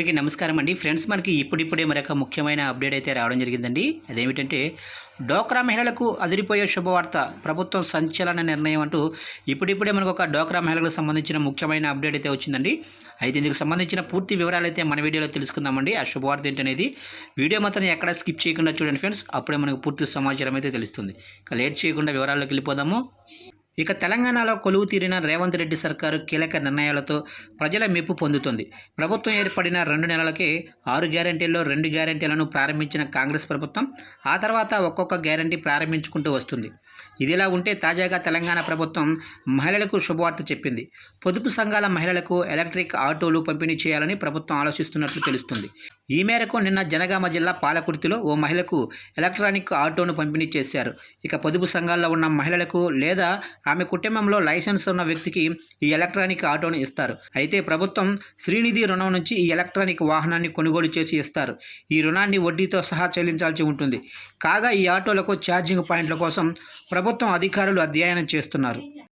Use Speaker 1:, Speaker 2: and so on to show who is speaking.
Speaker 1: అందరికీ నమస్కారం అండి. ఫ్రెండ్స్ మనకి ఇప్పుడిప్పుడే మరొక ముఖ్యమైన అప్డేట్ అయితే రావడం జరిగిందండి. అదేమిటంటే డోక్రా మహిళలకు అదిరిపోయే శుభవార్త ప్రభుత్వం సంచలన నిర్ణయం అంటూ ఇప్పుడిప్పుడే మనకు ఒక డోక్రా మహిళలకు సంబంధించిన ముఖ్యమైన అప్డేట్ అయితే వచ్చిందండి. అయితే ఇందుకు సంబంధించిన పూర్తి వివరాలు అయితే మన వీడియోలో తెలుసుకుందామండి. ఆ శుభవార్త ఏంటనేది వీడియో మాత్రం ఎక్కడ స్కిప్ చేయకుండా చూడండి ఫ్రెండ్స్. అప్పుడే మనకు పూర్తి సమాచారం అయితే తెలుస్తుంది. ఇక లేట్ చేయకుండా వివరాల్లోకి వెళ్ళిపోదాము. ఇక తెలంగాణలో కొలువు తీరిన రేవంత్ రెడ్డి సర్కారు కీలక నిర్ణయాలతో ప్రజల మెప్పు పొందుతుంది. ప్రభుత్వం ఏర్పడిన రెండు నెలలకే ఆరు గ్యారంటీల్లో రెండు గ్యారంటీలను ప్రారంభించిన కాంగ్రెస్ ప్రభుత్వం ఆ తర్వాత ఒక్కొక్క గ్యారంటీ ప్రారంభించుకుంటూ వస్తుంది. ఇదిలా ఉంటే తాజాగా తెలంగాణ ప్రభుత్వం మహిళలకు శుభవార్త చెప్పింది. పొదుపు సంఘాల మహిళలకు ఎలక్ట్రిక్ ఆటోలు పంపిణీ చేయాలని ప్రభుత్వం ఆలోచిస్తున్నట్లు తెలుస్తుంది. ఈ మేరకు నిన్న జనగామ జిల్లా పాలకుర్తిలో ఓ మహిళకు ఎలక్ట్రానిక్ ఆటోను పంపిణీ చేశారు. ఇక పొదుపు సంఘాల్లో ఉన్న మహిళలకు లేదా ఆమె కుటుంబంలో లైసెన్స్ ఉన్న వ్యక్తికి ఈ ఎలక్ట్రానిక్ ఆటోను ఇస్తారు. అయితే ప్రభుత్వం శ్రీనిధి రుణం నుంచి ఈ ఎలక్ట్రానిక్ వాహనాన్ని కొనుగోలు చేసి ఇస్తారు. ఈ రుణాన్ని వడ్డీతో సహా చెల్లించాల్సి ఉంటుంది. కాగా ఈ ఆటోలకు ఛార్జింగ్ పాయింట్ల కోసం ప్రభుత్వం అధికారులు అధ్యయనం చేస్తున్నారు.